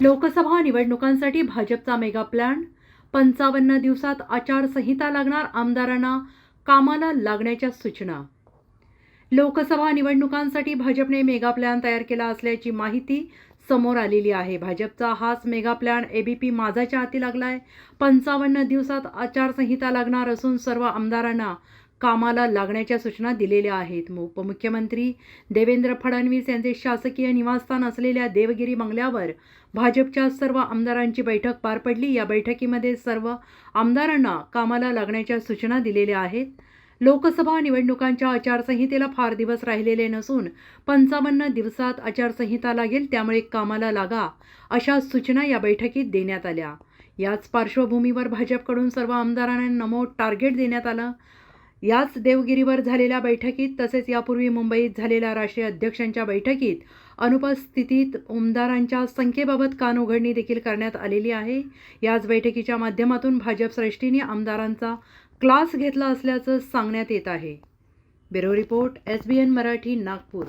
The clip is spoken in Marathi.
लोकसभा निवडणुकांसाठी भाजपचा मेगा प्लॅन. पंचावन्न दिवसात आचारसंहिता लागणार आमदारांना कामाला लागण्याच्या सूचना. लोकसभा निवडणुकांसाठी भाजपने मेगा प्लॅन तयार केला असल्याची माहिती समोर आलेली आहे. भाजपचा हाच मेगा प्लॅन एबीपी माझाच्या हाती लागलाय. पंचावन्न दिवसात आचारसंहिता लागणार असून सर्व आमदारांना कामाला लागण्याच्या सूचना दिलेल्या आहेत. उपमुख्यमंत्री देवेंद्र फडणवीस यांचे शासकीय निवासस्थान असलेल्या देवगिरी बंगल्यावर भाजपच्या सर्व आमदारांची बैठक पार पडली. या बैठकीमध्ये सर्व आमदारांना कामाला लागण्याच्या सूचना दिलेल्या आहेत. लोकसभा निवडणुकांच्या आचारसंहितेला फार दिवस राहिलेले नसून पंचावन्न दिवसात आचारसंहिता लागेल त्यामुळे कामाला लागा अशा सूचना या बैठकीत देण्यात आल्या. याच पार्श्वभूमीवर भाजपकडून सर्व आमदारांना नमो टार्गेट देण्यात आलं. याच देवगिरीवर झालेल्या बैठकीत तसेच यापूर्वी मुंबईत झालेल्या राष्ट्रीय अध्यक्षांच्या बैठकीत अनुपस्थितीत उमदारांच्या संख्येबाबत कानउघडणी देखील करण्यात आलेली आहे. याच बैठकीच्या माध्यमातून भाजप श्रेष्ठीने आमदारांचा क्लास घेतला असल्याचं सांगण्यात येत आहे. Bureau report S B N Marathi Nagpur.